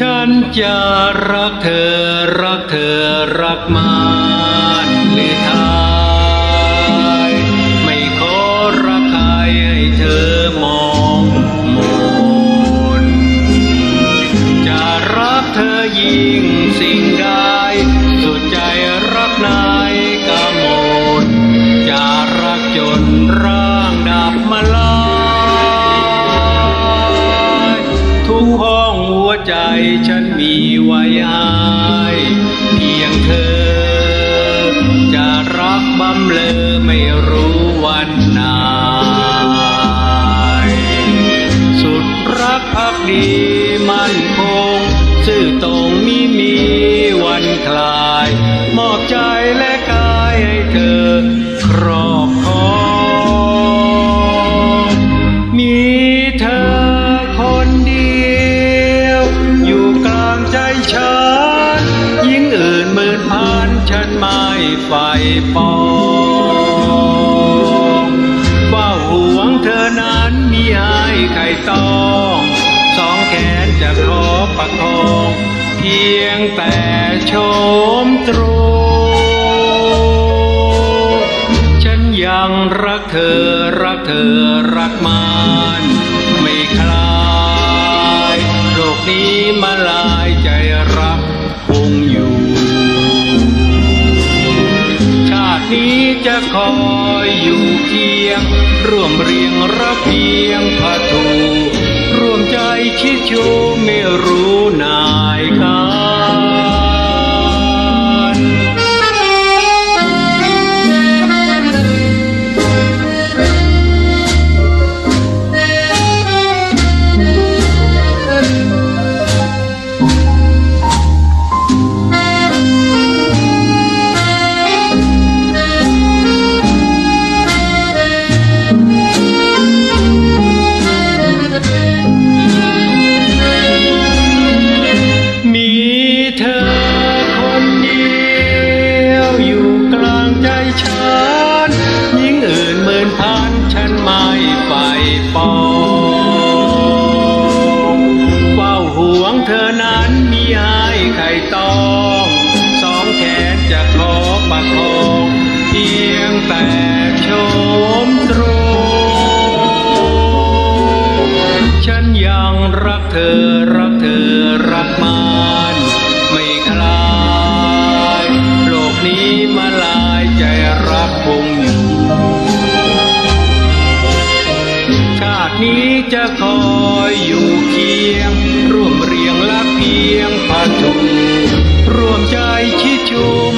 ฉันจะรักเธอรักเธอรักมากหรือท ใจฉันมีไว้ให้เพียงเธอ จะรักบำเลอไม่รู้วันไหนสุดรักพักดีมั่นคง ซื่อตรงมิมีวันคลาย มอบใจและกายให้เธอ ไม่ใฝ่ปองเฝ้าห่วงเธอนั้นมีให้ใครต้องสองแขนจะขอประคองเพียงแต่โชมตรงฉันยังรักเธอรักเธอรักมันไม่คลายโลกนี้มาลายใจรัก อยอยู่เคียง ร่วมเรียงระเบียงผาถูร่วมใจชิดชูไม่รู้ ไม่ใฝ่ปองเฝ้าห่วงเธอนั้นมีให้ใครต้องสองแขนจะขอประคองเพียงแต่โชมตรงฉันยังรักเธอ จะคอยอยู่เคียง ร่วมเรียงและเพียงพัทูร่วมใจชิดชูไม่รู้